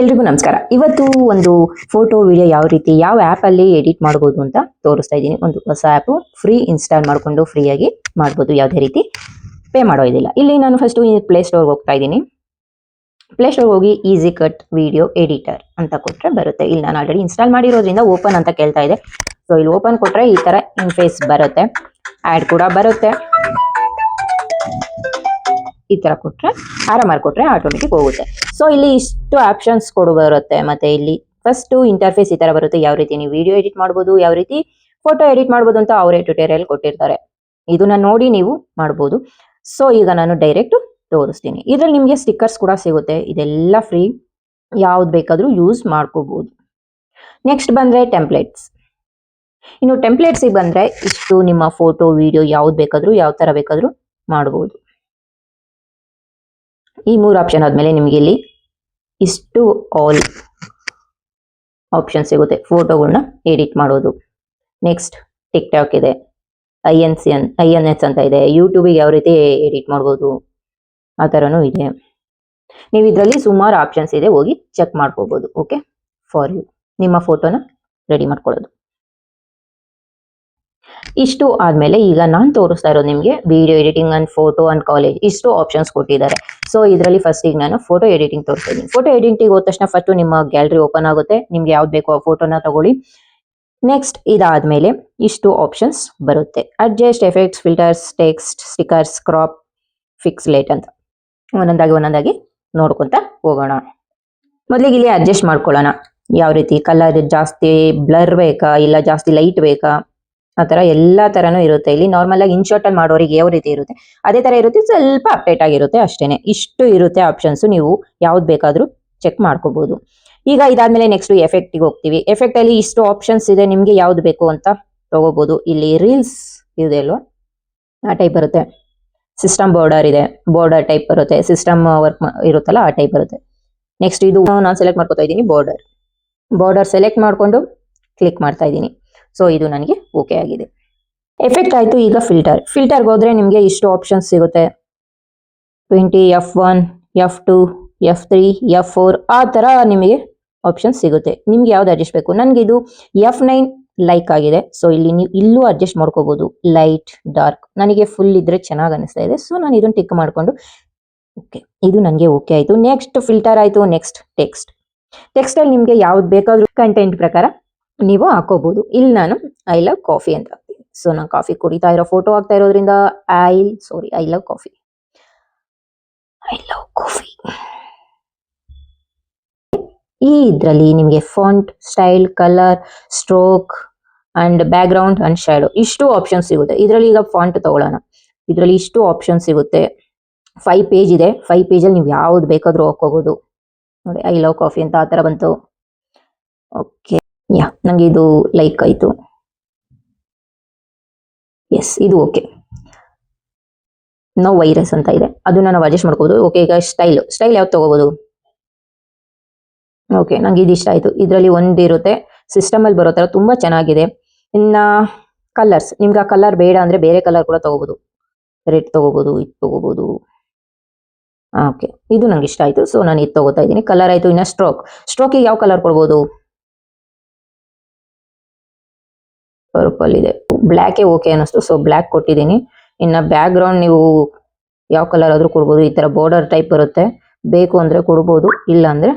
ಎಲ್ರಿಗೂ ನಮಸ್ಕಾರ. ಇವತ್ತು ಒಂದು ಫೋಟೋ ವಿಡಿಯೋ ಯಾವ ರೀತಿ, ಯಾವ ಆಪ್ ಅಲ್ಲಿ ಎಡಿಟ್ ಮಾಡ್ಬೋದು ಅಂತ ತೋರಿಸ್ತಾ ಇದ್ದೀನಿ. ಒಂದು ಹೊಸ ಆ್ಯಪ್ ಫ್ರೀ ಇನ್ಸ್ಟಾಲ್ ಮಾಡಿಕೊಂಡು ಫ್ರೀಯಾಗಿ ಮಾಡ್ಬೋದು. ಯಾವುದೇ ರೀತಿ ಪೇ ಮಾಡೋದಿಲ್ಲ ಇಲ್ಲಿ ನಾನು ಫಸ್ಟ್ ಪ್ಲೇ ಸ್ಟೋರ್ಗೆ ಹೋಗ್ತಾ ಇದ್ದೀನಿ. ಪ್ಲೇ ಸ್ಟೋರ್ ಹೋಗಿ ಈಸಿ ಕಟ್ ವಿಡಿಯೋ ಎಡಿಟರ್ ಅಂತ ಕೊಟ್ಟರೆ ಬರುತ್ತೆ. ಇಲ್ಲಿ ನಾನು ಆಲ್ರೆಡಿ ಇನ್ಸ್ಟಾಲ್ ಮಾಡಿರೋದ್ರಿಂದ ಓಪನ್ ಅಂತ ಕೇಳ್ತಾ ಇದೆ. ಸೊ ಇಲ್ಲಿ ಓಪನ್ ಕೊಟ್ಟರೆ ಈ ತರ ಇನ್ಫೇಸ್ ಬರುತ್ತೆ. ಆ್ಯಡ್ ಕೂಡ ಬರುತ್ತೆ. ಈ ತರ ಕೊಟ್ರೆ ಆರಾಮಾಗಿ ಕೊಟ್ರೆ ಆಟೋಮೆಟಿಕ್ ಹೋಗುತ್ತೆ. ಸೊ ಇಲ್ಲಿ ಇಷ್ಟು ಆಪ್ಷನ್ಸ್ ಕೊಡು ಬರುತ್ತೆ. ಮತ್ತೆ ಇಲ್ಲಿ ಫಸ್ಟ್ ಇಂಟರ್ಫೇಸ್ ಈ ತರ ಬರುತ್ತೆ. ಯಾವ ರೀತಿ ನೀವು ವಿಡಿಯೋ ಎಡಿಟ್ ಮಾಡಬಹುದು ಯಾವ ರೀತಿ ಫೋಟೋ ಎಡಿಟ್ ಮಾಡಬಹುದು ಅಂತ ಅವರೇ ಟ್ಯುಟೋರಿಯಲ್ ಕೊಟ್ಟಿರ್ತಾರೆ. ಇದನ್ನ ನೋಡಿ ನೀವು ಮಾಡಬಹುದು ಸೊ ಈಗ ನಾನು ಡೈರೆಕ್ಟ್ ತೋರಿಸ್ತೀನಿ. ಇದ್ರಲ್ಲಿ ನಿಮಗೆ ಸ್ಟಿಕ್ಕರ್ಸ್ ಕೂಡ ಸಿಗುತ್ತೆ. ಇದೆಲ್ಲ ಫ್ರೀ ಯಾವ್ದು ಬೇಕಾದರೂ ಯೂಸ್ ಮಾಡ್ಕೋಬಹುದು ನೆಕ್ಸ್ಟ್ ಬಂದ್ರೆ ಟೆಂಪ್ಲೇಟ್ಸ್ ಇನ್ನು ಟೆಂಪ್ಲೇಟ್ಸಿಗೆ ಬಂದ್ರೆ ಇಷ್ಟು ನಿಮ್ಮ ಫೋಟೋ ವಿಡಿಯೋ ಯಾವ್ದು ಬೇಕಾದರೂ, ಯಾವ ತರ ಬೇಕಾದರೂ ಮಾಡ್ಬೋದು. ಈ ಮೂರು ಆಪ್ಷನ್ ಆದಮೇಲೆ ನಿಮಗೆ ಇಲ್ಲಿ ಇಷ್ಟು ಆಲ್ ಆಪ್ಷನ್ ಸಿಗುತ್ತೆ. ಫೋಟೋಗಳನ್ನ ಎಡಿಟ್ ಮಾಡೋದು. ನೆಕ್ಸ್ಟ್ ಟಿಕ್ ಟಾಕ್ ಇದೆ. I N C N I N S ಅಂತ ಇದೆ. ಯೂಟ್ಯೂಬಿಗೆ ಯಾವ ರೀತಿ ಎಡಿಟ್ ಮಾಡ್ಬೋದು? ಆ ಥರನೂ ಇದೆ. ನೀವು ಇದರಲ್ಲಿ ಸುಮಾರು ಆಪ್ಷನ್ಸ್ ಇದೆ, ಹೋಗಿ ಚೆಕ್ ಮಾಡ್ಕೋಬೋದು ಓಕೆ ಫಾರ್ ಯು ನಿಮ್ಮ ಫೋಟೋನ ರೆಡಿ ಮಾಡ್ಕೊಳ್ಳೋದು. ಇಷ್ಟು ಆದಮೇಲೆ ಈಗ ನಾನು ತೋರಿಸ್ತಾ ಇರೋದು ನಿಮಗೆ video editing and photo and collage ಇಷ್ಟು ಆಪ್ಷನ್ಸ್ ಕೊಟ್ಟಿದ್ದಾರೆ. ಸೊ ಇದರಲ್ಲಿ ಫಸ್ಟ್ ಈಗ ನಾನು ಫೋಟೋ ಎಡಿಟಿಂಗ್ ತೋರಿಸ್ತಾ ಫೋಟೋ ಎಡಿಟಿಂಗ್ ಹೋದ ತಕ್ಷಣ ಫಸ್ಟ್ ನಿಮ್ಮ ಗ್ಯಾಲರಿ ಓಪನ್ ಆಗುತ್ತೆ. ನಿಮ್ಗೆ ಯಾವ್ದು ಬೇಕೋ ಆ ಫೋಟೋನ ತಗೊಳ್ಳಿ. ನೆಕ್ಸ್ಟ್ ಇದಾದ್ಮೇಲೆ ಇಷ್ಟು ಆಪ್ಷನ್ಸ್ ಬರುತ್ತೆ. Adjust effects filters text stickers crop fix late ಅಂತ. ಒಂದೊಂದಾಗಿ ಒಂದೊಂದಾಗಿ ನೋಡ್ಕೊಂತ ಹೋಗೋಣ. ಮೊದಲಿಗೆ ಇಲ್ಲಿ ಅಡ್ಜಸ್ಟ್ ಮಾಡ್ಕೊಳ್ಳೋಣ. ಯಾವ ರೀತಿ? ಕಲರ್ ಜಾಸ್ತಿ ಬ್ಲರ್ ಬೇಕಾ? ಇಲ್ಲ ಜಾಸ್ತಿ ಲೈಟ್ ಬೇಕಾ? ಆ ತರ ಎಲ್ಲಾ ತರನು ಇರುತ್ತೆ. ಇಲ್ಲಿ ನಾರ್ಮಲ್ ಆಗಿ ಇನ್ಶಾರ್ಟ್ ಅಲ್ಲಿ ಮಾಡೋರಿಗೆ ಯಾವ ರೀತಿ ಇರುತ್ತೆ? ಅದೇ ತರ ಇರುತ್ತೆ, ಸ್ವಲ್ಪ ಅಪ್ಡೇಟ್ ಆಗಿರುತ್ತೆ ಅಷ್ಟೇನೆ. ಇಷ್ಟು ಇರುತ್ತೆ ಆಪ್ಷನ್ಸ್ ನೀವು ಯಾವ್ದು ಬೇಕಾದ್ರೂ ಚೆಕ್ ಮಾಡ್ಕೋಬಹುದು ಈಗ ಇದಾದ್ಮೇಲೆ ನೆಕ್ಸ್ಟ್ ಎಫೆಕ್ಟಿಗೆ ಹೋಗ್ತೀವಿ. ಎಫೆಕ್ಟ್ ಅಲ್ಲಿ ಇಷ್ಟು ಆಪ್ಷನ್ಸ್ ಇದೆ, ನಿಮ್ಗೆ ಯಾವ್ದು ಬೇಕು ಅಂತ ತಗೋಬಹುದು ಇಲ್ಲಿ ರೀಲ್ಸ್ ಇದೆ ಅಲ್ವಾ? ಆ ಟೈಪ್ ಬರುತ್ತೆ. ಸಿಸ್ಟಮ್ ಬೋರ್ಡರ್ ಇದೆ. ಬೋರ್ಡರ್ ಟೈಪ್ ಬರುತ್ತೆ. ಸಿಸ್ಟಮ್ ವರ್ಕ್ ಇರುತ್ತಲ್ಲ, ಆ ಟೈಪ್ ಬರುತ್ತೆ. ನೆಕ್ಸ್ಟ್ ಇದು, ನಾನು ಸೆಲೆಕ್ಟ್ ಮಾಡ್ಕೊತಾ ಇದ್ದೀನಿ ಬೋರ್ಡರ್ ಬಾರ್ಡರ್ ಸೆಲೆಕ್ಟ್ ಮಾಡ್ಕೊಂಡು ಕ್ಲಿಕ್ ಮಾಡ್ತಾ ಇದ್ದೀನಿ. ಸೊ ಇದು ನನಗೆ ಓಕೆ ಆಗಿದೆ. ಎಫೆಕ್ಟ್ ಆಯ್ತು ಈಗ ಫಿಲ್ಟರ್ ಫಿಲ್ಟರ್ಗೆ ಹೋದ್ರೆ ನಿಮಗೆ ಇಷ್ಟು ಆಪ್ಷನ್ಸ್ ಸಿಗುತ್ತೆ. Twenty F one F two F three F four ಆ ಥರ ನಿಮಗೆ ಆಪ್ಷನ್ಸ್ ಸಿಗುತ್ತೆ. ನಿಮ್ಗೆ ಯಾವ್ದು ಅಡ್ಜಸ್ಟ್ ಬೇಕು? ನನಗೆ ಇದು ಎಫ್ ನೈನ್ ಲೈಕ್ ಆಗಿದೆ. ಸೊ ಇಲ್ಲಿ ನೀವು ಇಲ್ಲೂ ಅಡ್ಜಸ್ಟ್ ಮಾಡ್ಕೋಬಹುದು ಲೈಟ್ ಡಾರ್ಕ್ ನನಗೆ ಫುಲ್ ಇದ್ರೆ ಚೆನ್ನಾಗಿ ಅನಿಸ್ತಾ ಇದೆ. ಸೊ ನಾನು ಇದನ್ನ ಟಿಕ್ ಮಾಡ್ಕೊಂಡು. ಓಕೆ ಇದು ನನಗೆ ಓಕೆ ಆಯಿತು. ನೆಕ್ಸ್ಟ್ ಫಿಲ್ಟರ್ ಆಯಿತು. ನೆಕ್ಸ್ಟ್ ಟೆಕ್ಸ್ಟ್ ಟೆಕ್ಸ್ಟ್ ಅಲ್ಲಿ ನಿಮ್ಗೆ ಯಾವ್ದು ಬೇಕಾದರೂ ಕಂಟೆಂಟ್ ಪ್ರಕಾರ ನೀವು ಹಾಕೋಬಹುದು ಇಲ್ಲಿ ನಾನು ಐ ಲವ್ ಕಾಫಿ ಅಂತ ಹಾಕ್ತೀನಿ. ಸೊ ನಾನು ಕಾಫಿ ಕುಡಿತಾ ಇರೋ ಫೋಟೋ ಹಾಕ್ತಾ ಇರೋದ್ರಿಂದ I sorry I love coffee I love coffee ಈ ಇದ್ರಲ್ಲಿ ನಿಮಗೆ font style colour stroke and background and shadow ಇಷ್ಟು ಆಪ್ಷನ್ ಸಿಗುತ್ತೆ. ಇದರಲ್ಲಿ ಈಗ ಫಾಂಟ್ ತಗೊಳ್ಳೋಣ. ಇದರಲ್ಲಿ ಇಷ್ಟು ಆಪ್ಷನ್ ಸಿಗುತ್ತೆ. ಫೈವ್ ಪೇಜ್ ಇದೆ. ಫೈವ್ ಪೇಜಲ್ಲಿ ನೀವು ಯಾವ್ದು ಬೇಕಾದ್ರೂ ಹಾಕೋಬಹುದು ನೋಡಿ ಐ ಲವ್ ಕಾಫಿ ಅಂತ ಆ ಥರ ಬಂತು. ಓಕೆ ಯಾ, ನಂಗೆ ಇದು ಲೈಕ್ ಆಯಿತು. ಎಸ್ ಇದು ಓಕೆ ನೋ ವೈರಸ್ ಅಂತ ಇದೆ. ಅದನ್ನ ನಾವು ಅಡ್ಜಸ್ಟ್ ಮಾಡ್ಕೋಬಹುದು ಓಕೆ ಈಗ ಸ್ಟೈಲ್ ಸ್ಟೈಲ್ ಯಾವ್ದು ತಗೋಬಹುದು ಓಕೆ ನಂಗೆ ಇದು ಇಷ್ಟ ಆಯ್ತು. ಇದರಲ್ಲಿ ಒಂದಿರುತ್ತೆ ಸಿಸ್ಟಮ್ ಅಲ್ಲಿ ಬರೋ ತರ ತುಂಬಾ ಚೆನ್ನಾಗಿದೆ. ಇನ್ನ ಕಲರ್ಸ್ ನಿಮ್ಗೆ ಆ ಕಲರ್ ಬೇಡ ಅಂದ್ರೆ ಬೇರೆ ಕಲರ್ ಕೂಡ ತಗೋಬಹುದು ರೆಡ್ ತಗೋಬಹುದು ಇದು ತಗೋಬಹುದು ಓಕೆ ಇದು ನಂಗೆ ಇಷ್ಟ ಆಯ್ತು. ಸೊ ನಾನು ಇದು ತಗೋತಾ ಇದ್ದೀನಿ. ಕಲರ್ ಆಯ್ತು ಇನ್ನ ಸ್ಟ್ರೋಕ್ ಸ್ಟ್ರೋಕಿಗೆ ಯಾವ ಕಲರ್ ಕೊಡ್ಬೋದು? ಪರ್ಪಲ್ ಇದೆ. ಬ್ಲ್ಯಾಕೇ ಓಕೆ ಅನ್ನಿಸ್ತು. ಸೊ ಬ್ಲಾಕ್ ಕೊಟ್ಟಿದ್ದೀನಿ. ಇನ್ನ ಬ್ಯಾಕ್ ಗ್ರೌಂಡ್ ನೀವು ಯಾವ ಕಲರ್ ಆದ್ರೂ ಕೊಡ್ಬೋದು. ಈ ತರ ಬಾರ್ಡರ್ ಟೈಪ್ ಬರುತ್ತೆ ಬೇಕು ಅಂದ್ರೆ ಕೊಡ್ಬೋದು. ಇಲ್ಲ ಅಂದ್ರೆ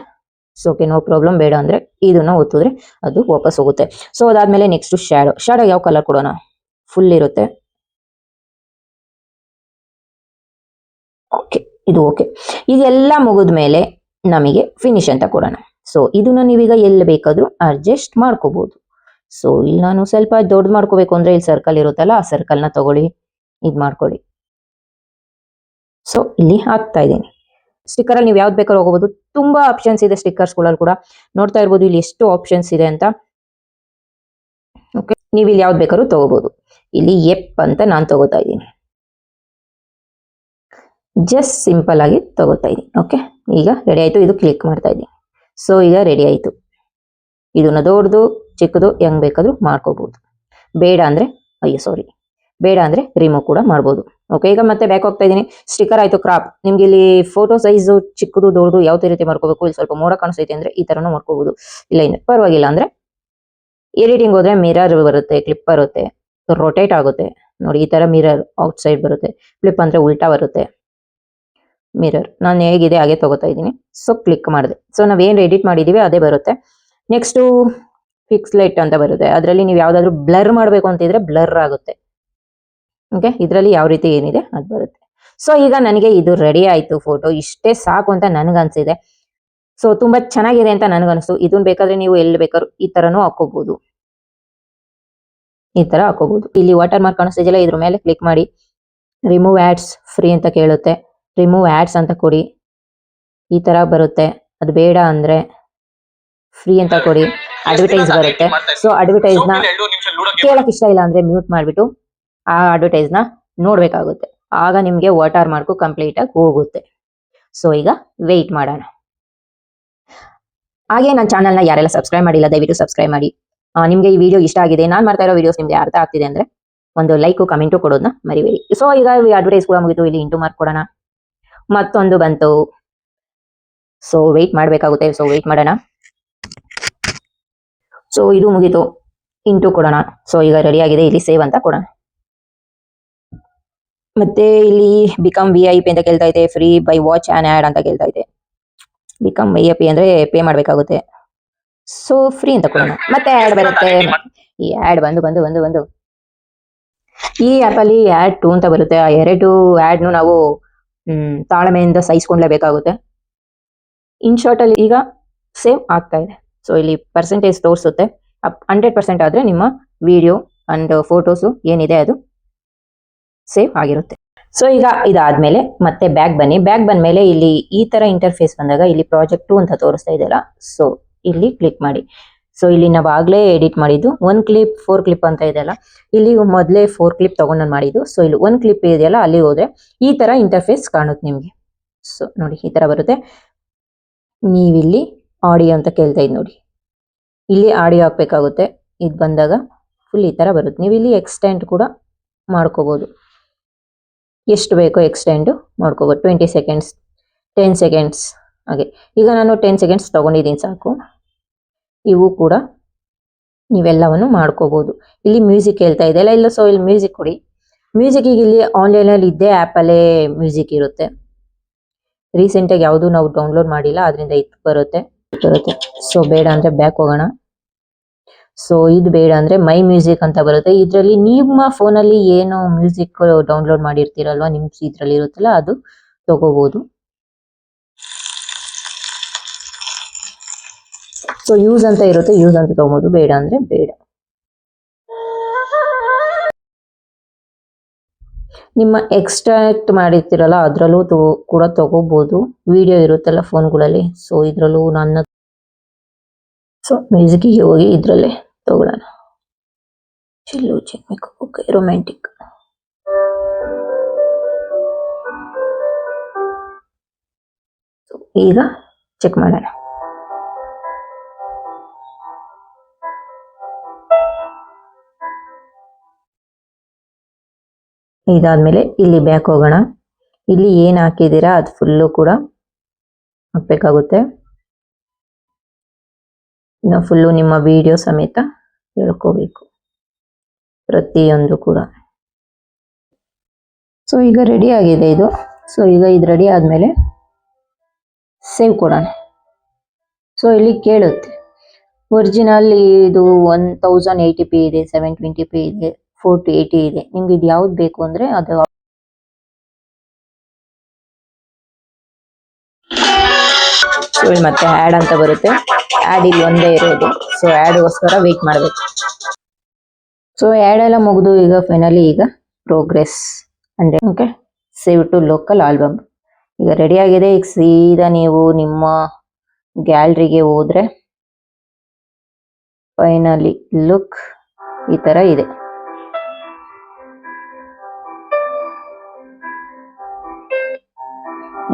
ಓಕೆ ನೋ ಪ್ರಾಬ್ಲಮ್ ಬೇಡ ಅಂದ್ರೆ ಇದನ್ನ ಒತ್ತಿದ್ರೆ ಅದು ವಾಪಸ್ ಹೋಗುತ್ತೆ. ಸೊ ಅದಾದ್ಮೇಲೆ ನೆಕ್ಸ್ಟ್ ಶ್ಯಾಡೋ ಶ್ಯಾಡೋ ಯಾವ ಕಲರ್ ಕೊಡೋಣ? ಫುಲ್ ಇರುತ್ತೆ. ಓಕೆ ಇದು ಓಕೆ ಇದೆಲ್ಲ ಮುಗಿದ ಮೇಲೆ ನಮಗೆ ಫಿನಿಶ್ ಅಂತ ಕೊಡೋಣ. ಸೊ ಇದನ್ನ ನೀವೀಗ ಎಲ್ಲಿ ಬೇಕಾದ್ರೂ ಅಡ್ಜಸ್ಟ್ ಮಾಡ್ಕೋಬಹುದು ಸೊ ಇಲ್ಲಿ ನಾನು ಸ್ವಲ್ಪ ದೊಡ್ಡ ಮಾಡ್ಕೋಬೇಕು ಅಂದ್ರೆ ಇಲ್ಲಿ ಸರ್ಕಲ್ ಇರುತ್ತಲ್ಲ, ಆ ಸರ್ಕಲ್ನ ತಗೊಳ್ಳಿ, ಇದ್ ಮಾಡ್ಕೊಳ್ಳಿ. ಸೊ ಇಲ್ಲಿ ಹಾಕ್ತಾ ಇದ್ದೀನಿ. ಸ್ಟಿಕ್ಕರ್ ಅಲ್ಲಿ ನೀವು ಯಾವ್ದು ಬೇಕಾದ್ರೂ ಹೋಗಬಹುದು ತುಂಬಾ ಆಪ್ಷನ್ಸ್ ಇದೆ ಸ್ಟಿಕ್ಕರ್ಸ್ಗಳಲ್ಲಿ ಕೂಡ. ನೋಡ್ತಾ ಇರ್ಬೋದು ಇಲ್ಲಿ ಎಷ್ಟು ಆಪ್ಷನ್ಸ್ ಇದೆ ಅಂತ. ಓಕೆ ನೀವು ಇಲ್ಲಿ ಯಾವ್ದು ಬೇಕಾದ್ರೂ ತಗೋಬಹುದು ಇಲ್ಲಿ ಎಪ್ ಅಂತ ನಾನು ತಗೋತಾ ಇದ್ದೀನಿ. ಜಸ್ಟ್ ಸಿಂಪಲ್ ಆಗಿ ತಗೋತಾ ಇದ್ದೀನಿ. ಓಕೆ ಈಗ ರೆಡಿ ಆಯ್ತು. ಇದು ಕ್ಲಿಕ್ ಮಾಡ್ತಾ ಇದ್ದೀನಿ. ಸೊ ಈಗ ರೆಡಿ ಆಯ್ತು. ಇದನ್ನ ದೊಡ್ಡದು ಚಿಕ್ಕದು ಹೆಂಗ್ ಬೇಕಾದ್ರೂ ಮಾಡ್ಕೋಬಹುದು ಬೇಡ ಅಂದ್ರೆ, ಅಯ್ಯೋ ಸಾರಿ ಬೇಡ ಅಂದ್ರೆ ರಿಮೂವ್ ಕೂಡ ಮಾಡ್ಬೋದು. ಓಕೆ ಈಗ ಮತ್ತೆ ಬ್ಯಾಕ್ ಹೋಗ್ತಾ ಇದ್ದೀನಿ. ಸ್ಟಿಕರ್ ಆಯ್ತು ಕ್ರಾಪ್ ನಿಮ್ಗೆ ಇಲ್ಲಿ ಫೋಟೋ ಸೈಜ್ ಚಿಕ್ಕದು, ದೊಡ್ಡದು ಯಾವ ರೀತಿ ಮಾಡ್ಕೋಬೇಕು? ಇಲ್ಲಿ ಸ್ವಲ್ಪ ಮೋಡ ಕಾಣಿಸ್ತೈತೆ ಅಂದ್ರೆ ಈ ತರನು ಮಾಡ್ಕೋಬಹುದು ಇಲ್ಲ, ಇನ್ನು ಪರವಾಗಿಲ್ಲ ಅಂದ್ರೆ ಎಡಿಟಿಂಗ್ ಹೋದ್ರೆ ಮಿರರ್ ಬರುತ್ತೆ ಕ್ಲಿಪ್ ಬರುತ್ತೆ ರೊಟೇಟ್ ಆಗುತ್ತೆ. ನೋಡಿ, ಈ ತರ ಮಿರರ್ ಔಟ್ ಸೈಡ್ ಬರುತ್ತೆ. ಕ್ಲಿಪ್ ಅಂದ್ರೆ ಉಲ್ಟಾ ಬರುತ್ತೆ. ಮಿರರ್ ನಾನು ಹೇಗಿದೆ, ಹಾಗೆ ತಗೋತಾ ಇದ್ದೀನಿ. ಸೊ ಕ್ಲಿಕ್ ಮಾಡಿದೆ. ಸೊ ನಾವೇನು ಎಡಿಟ್ ಮಾಡಿದೀವಿ, ಅದೇ ಬರುತ್ತೆ. ನೆಕ್ಸ್ಟ್ ಫಿಕ್ಸ್ ಲೈಟ್ ಅಂತ ಬರುತ್ತೆ. ಅದರಲ್ಲಿ ನೀವು ಯಾವ್ದಾದ್ರು ಬ್ಲರ್ ಮಾಡಬೇಕು ಅಂತಿದ್ರೆ ಬ್ಲರ್ ಆಗುತ್ತೆ. ಓಕೆ ಇದರಲ್ಲಿ ಯಾವ ರೀತಿ ಏನಿದೆ ಅದು ಬರುತ್ತೆ. ಸೊ ಈಗ ನನಗೆ ಇದು ರೆಡಿ ಆಯಿತು ಫೋಟೋ ಇಷ್ಟೇ ಸಾಕು ಅಂತ ನನಗನ್ಸಿದೆ. ಸೊ ತುಂಬಾ ಚೆನ್ನಾಗಿದೆ ಅಂತ ನನಗನ್ಸ್ತು ಇದನ್ನ ಬೇಕಾದ್ರೆ ನೀವು ಎಲ್ಲಿ ಬೇಕಾದ್ರೂ ಈ ತರನೂ ಹಾಕೋಬಹುದು ಈ ತರ ಹಾಕೋಬಹುದು ಇಲ್ಲಿ ವಾಟರ್ ಮಾರ್ಕ್ ಕಾಣಿಸ್ತಿದೆಯಲ್ಲ ಇದ್ರ ಮೇಲೆ ಕ್ಲಿಕ್ ಮಾಡಿ. ರಿಮೂವ್ ಆಡ್ಸ್ ಫ್ರೀ ಅಂತ ಕೇಳುತ್ತೆ. ರಿಮೂವ್ ಆಡ್ಸ್ ಅಂತ ಕೊಡಿ. ಈ ತರ ಬರುತ್ತೆ. ಅದು ಬೇಡ ಅಂದ್ರೆ ಫ್ರೀ ಅಂತ ಕೊಡಿ. ಅಡ್ವರ್ಟೈಸ್ ಬರುತ್ತೆ. ಸೊ ಅಡ್ವರ್ಟೈಸ್ನ ಕೇಳಕ್ ಇಷ್ಟ ಇಲ್ಲ ಅಂದ್ರೆ ಮ್ಯೂಟ್ ಮಾಡ್ಬಿಟ್ಟು ಆ ಅಡ್ವರ್ಟೈಸ್ನ ನೋಡ್ಬೇಕಾಗುತ್ತೆ. ಆಗ ನಿಮ್ಗೆ ವಾಟರ್ ಮಾರ್ಕು ಕಂಪ್ಲೀಟ್ ಆಗಿ ಹೋಗುತ್ತೆ. ಸೊ ಈಗ ವೆಯ್ಟ್ ಮಾಡೋಣ. ಹಾಗೆ ನನ್ನ ಚಾನೆಲ್ನ ಯಾರೆಲ್ಲ ಸಬ್ಸ್ಕ್ರೈಬ್ ಮಾಡಿಲ್ಲ ದಯವಿಟ್ಟು ಸಬ್ಸ್ಕ್ರೈಬ್ ಮಾಡಿ. ನಿಮಗೆ ನಿಮ್ಗೆ ಈ ವಿಡಿಯೋ ಇಷ್ಟ ಆಗಿದೆ ನಾನು ಮಾಡ್ತಾ ಇರೋ ವಿಡಿಯೋಸ್ ನಿಮ್ಗೆ ಅರ್ಥ ಆಗ್ತಿದೆ ಅಂದ್ರೆ ಒಂದು ಲೈಕು ಕಮೆಂಟು ಕೊಡೋದನ್ನ ಮರಿಬೇಡಿ. ಸೊ ಈಗ ಅಡ್ವರ್ಟೈಸ್ ಕೂಡ ಮುಗಿತು ಇಲ್ಲಿ ಇಂಟು ಮಾರ್ಕ್ ಕೊಡೋಣ. ಮತ್ತೊಂದು ಬಂತು. ಸೊ ವೆಯ್ಟ್ ಮಾಡಬೇಕಾಗುತ್ತೆ. ಸೊ ವೆಯ್ಟ್ ಮಾಡೋಣ. ಸೊ ಇದು ಮುಗೀತು. ಇಂಟು ಕೊಡೋಣ. ಸೊ ಈಗ ರೆಡಿ ಆಗಿದೆ. ಇಲ್ಲಿ ಸೇವ್ ಅಂತ ಕೊಡೋಣ. ಮತ್ತೆ ಇಲ್ಲಿ ಬಿಕಮ್ ವಿ ಐ ಪಿ ಅಂತ ಕೇಳ್ತಾ ಇದೆ. Free by watch on ad ಅಂತ ಕೇಳ್ತಾ ಇದೆ. ಬಿಕಮ್ ಐ ಪಿ ಅಂದ್ರೆ ಪೇ ಮಾಡಬೇಕಾಗುತ್ತೆ. ಸೊ ಫ್ರೀ ಅಂತ ಕೊಡೋಣ. ಮತ್ತೆ ಆ್ಯಡ್ ಬರುತ್ತೆ. ಈ ಆ್ಯಡ್ ಬಂದು ಬಂದು ಬಂದು ಬಂದು. ಈ ಆಪ್ ಅಲ್ಲಿ ಆಡ್ ಟೂ ಅಂತ ಬರುತ್ತೆ. ಆ ಎರಡು ಆ್ಯಡ್ನು ನಾವು ತಾಳ್ಮೆಯಿಂದ ಸಹಿಸ್ಕೊಂಡ್ಲೇಬೇಕಾಗುತ್ತೆ ಇನ್ ಶಾರ್ಟಲ್ಲಿ ಈಗ ಸೇವ್ ಆಗ್ತಾ ಇದೆ. ಸೊ ಇಲ್ಲಿ ಪರ್ಸೆಂಟೇಜ್ ತೋರಿಸುತ್ತೆ. ಹಂಡ್ರೆಡ್ ಪರ್ಸೆಂಟ್ ಆದ್ರೆ ನಿಮ್ಮ ವಿಡಿಯೋ ಅಂಡ್ ಫೋಟೋಸು ಏನಿದೆ ಅದು ಸೇವ್ ಆಗಿರುತ್ತೆ. ಸೊ ಈಗ ಇದಾದ್ಮೇಲೆ ಮತ್ತೆ ಬ್ಯಾಗ್ ಬನ್ನಿ. ಬ್ಯಾಗ್ ಬಂದ್ಮೇಲೆ ಇಲ್ಲಿ ಈ ತರ ಇಂಟರ್ಫೇಸ್ ಬಂದಾಗ ಇಲ್ಲಿ ಪ್ರಾಜೆಕ್ಟ್ ಅಂತ ತೋರಿಸ್ತಾ ಇದೆಯಲ್ಲ? ಸೊ ಇಲ್ಲಿ ಕ್ಲಿಕ್ ಮಾಡಿ. ಸೊ ಇಲ್ಲಿ ನಾವು ಆಗಲೇ ಎಡಿಟ್ ಮಾಡಿದ್ದು ಒನ್ ಕ್ಲಿಪ್ ಫೋರ್ ಕ್ಲಿಪ್ ಅಂತ ಇದೆಯಲ್ಲ ಇಲ್ಲಿ ಮೊದಲೇ ಫೋರ್ ಕ್ಲಿಪ್ ತಗೊಂಡು ನಾನು ಮಾಡಿದ್ದು. ಸೊ ಇಲ್ಲಿ ಒನ್ ಕ್ಲಿಪ್ ಇದೆಯಲ್ಲ, ಅಲ್ಲಿ ಹೋದ್ರೆ ಈ ತರ ಇಂಟರ್ಫೇಸ್ ಕಾಣುತ್ತೆ ನಿಮ್ಗೆ. ಸೊ ನೋಡಿ ಈ ತರ ಬರುತ್ತೆ. ನೀವಿಲ್ಲಿ ಆಡಿಯೋ ಅಂತ ಕೇಳ್ತಾ ಇದ್ ನೋಡಿ. ಇಲ್ಲಿ ಆಡಿಯೋ ಹಾಕ್ಬೇಕಾಗುತ್ತೆ. ಇದು ಬಂದಾಗ ಫುಲ್ ಈ ಥರ ಬರುತ್ತೆ. ನೀವು ಇಲ್ಲಿ ಎಕ್ಸ್ಟೆಂಡ್ ಕೂಡ ಮಾಡ್ಕೋಬೋದು. ಎಷ್ಟು ಬೇಕೋ ಎಕ್ಸ್ಟೆಂಡು ಮಾಡ್ಕೋಬೋದು. ಟ್ವೆಂಟಿ ಸೆಕೆಂಡ್ಸ್ ಟೆನ್ ಸೆಕೆಂಡ್ಸ್ ಹಾಗೆ. ಈಗ ನಾನು ಟೆನ್ ಸೆಕೆಂಡ್ಸ್ ತೊಗೊಂಡಿದ್ದೀನಿ ಸಾಕು. ಇವು ಕೂಡ ನೀವೆಲ್ಲವನ್ನು ಮಾಡ್ಕೋಬೋದು. ಇಲ್ಲಿ ಮ್ಯೂಸಿಕ್ ಹೇಳ್ತಾ ಇದೆ ಇಲ್ಲ ಸೊ ಇಲ್ಲಿ ಮ್ಯೂಸಿಕ್ ಕೊಡಿ. ಮ್ಯೂಸಿಕ್ ಇಲ್ಲಿ ಆನ್ಲೈನ್ ಅಲ್ಲಿ ಇದ್ದೇ ಆಪ್ ಅಲ್ಲೇ ಮ್ಯೂಸಿಕ್ ಇರುತ್ತೆ. ರೀಸೆಂಟ್ ಆಗಿ ಯಾವುದು ನಾವು ಡೌನ್ಲೋಡ್ ಮಾಡಿಲ್ಲ ಅದರಿಂದ ಇದು ಬರುತ್ತೆ. ಬರುತ್ತೆ ಸೊ ಬೇಡ ಅಂದ್ರೆ ಬ್ಯಾಕ್ ಹೋಗೋಣ. ಸೊ ಇದು ಬೇಡ ಅಂದ್ರೆ ಮೈ ಮ್ಯೂಸಿಕ್ ಅಂತ ಬರುತ್ತೆ. ಇದರಲ್ಲಿ ನಿಮ್ಮ ಫೋನಲ್ಲಿ ಏನು ಮ್ಯೂಸಿಕ್ ಡೌನ್ಲೋಡ್ ಮಾಡಿರ್ತೀರಲ್ವ? ನಿಮ್ ಇದ್ರಲ್ಲಿ ಇರುತ್ತಲ್ಲ, ಅದು ತಗೋಬಹುದು ಸೊ ಯೂಸ್ ಅಂತ ಇರುತ್ತೆ. ಯೂಸ್ ಅಂತ ತಗೋಬಹುದು ಬೇಡ ಅಂದ್ರೆ ಬೇಡ. ನಿಮ್ಮ ಎಕ್ಸ್ಟ್ರಾಕ್ಟ್ ಮಾಡಿರ್ತೀರಲ್ಲ, ಅದರಲ್ಲೂ ತಗೋ ಕೂಡ ತಗೋಬಹುದು ವಿಡಿಯೋ ಇರುತ್ತಲ್ಲ ಫೋನ್ಗಳಲ್ಲಿ ಸೊ ಇದ್ರಲ್ಲೂ ನನ್ನ ಸೊ ಮ್ಯೂಸಿಕ್ಕಿಗೆ ಹೋಗಿ ಇದರಲ್ಲೇ ತಗೊಳ್ಳೋಣ. ಚಿಲ್ಲು ಚಿಕ್ಕ ಓಕೆ ರೊಮ್ಯಾಂಟಿಕ್ ಈಗ ಚೆಕ್ ಮಾಡೋಣ. ಇದಾದ್ಮೇಲೆ ಇಲ್ಲಿ ಬ್ಯಾಕ್ ಹೋಗೋಣ. ಇಲ್ಲಿ ಏನು ಹಾಕಿದ್ದೀರಾ ಅದು ಫುಲ್ಲು ಕೂಡ ಹಾಕ್ಬೇಕಾಗುತ್ತೆ. ಇನ್ನು ಫುಲ್ಲು ನಿಮ್ಮ ವಿಡಿಯೋ ಸಮೇತ ಹೇಳ್ಕೋಬೇಕು ಪ್ರತಿಯೊಂದು ಕೂಡ. ಸೊ ಈಗ ರೆಡಿ ಆಗಿದೆ ಇದು. ಸೊ ಈಗ ಇದು ರೆಡಿ ಆದಮೇಲೆ ಸೇವ್ ಕೊಡೋಣ. ಸೊ ಇಲ್ಲಿ ಕೇಳುತ್ತೆ. ಒರಿಜಿನಲ್ ಇದು ಒನ್ ತೌಸಂಡ್ ಏಯ್ಟಿ ಪಿ ಇದೆ ಸೆವೆನ್ ಟ್ವೆಂಟಿ ಪಿ ಇದೆ. ಫೋರ್ ಟು ಏಯ್ಟಿ ಇದೆ. ನಿಮ್ಗೆ ಇದು ಯಾವ್ದು ಬೇಕು ಅಂದ್ರೆ ಅದು ಮತ್ತೆ ಆಡ್ ಅಂತ ಬರುತ್ತೆ. ಆಡ್ ಇಲ್ಲಿ ಒಂದೇ ಇರೋದು. ಸೊ ಆಡ್ಗೋಸ್ಕರ ವೇಟ್ ಮಾಡಬೇಕು. ಸೊ ಆಡ್ ಎಲ್ಲ ಮುಗಿದು ಈಗ ಫೈನಲಿ ಈಗ ಪ್ರೋಗ್ರೆಸ್ ಅಂದ್ರೆ okay? Save to local album ಈಗ ರೆಡಿ ಆಗಿದೆ. ಈಗ ಸೀದಾ ನೀವು ನಿಮ್ಮ ಗ್ಯಾಲರಿಗೆ ಹೋದ್ರೆ ಫೈನಲಿ ಲುಕ್ ಈ ತರ ಇದೆ.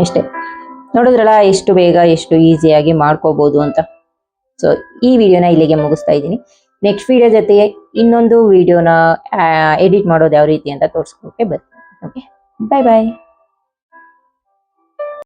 ಇಷ್ಟೇ ನೋಡಿದ್ರಲ್ಲ, ಎಷ್ಟು ಬೇಗ ಎಷ್ಟು ಈಸಿಯಾಗಿ ಮಾಡ್ಕೋಬೋದು ಅಂತ. ಸೊ ಈ ವಿಡಿಯೋನ ಇಲ್ಲಿಗೆ ಮುಗಿಸ್ತಾ ಇದ್ದೀನಿ. ನೆಕ್ಸ್ಟ್ ವಿಡಿಯೋ ಜೊತೆಗೆ ಇನ್ನೊಂದು ವಿಡಿಯೋನ ಎಡಿಟ್ ಮಾಡೋದು ಯಾವ ರೀತಿ ಅಂತ ತೋರಿಸ್ಕೊಕ್ಕೆ ಬರ್ತೀನಿ. ಓಕೆ ಬಾಯ್ ಬಾಯ್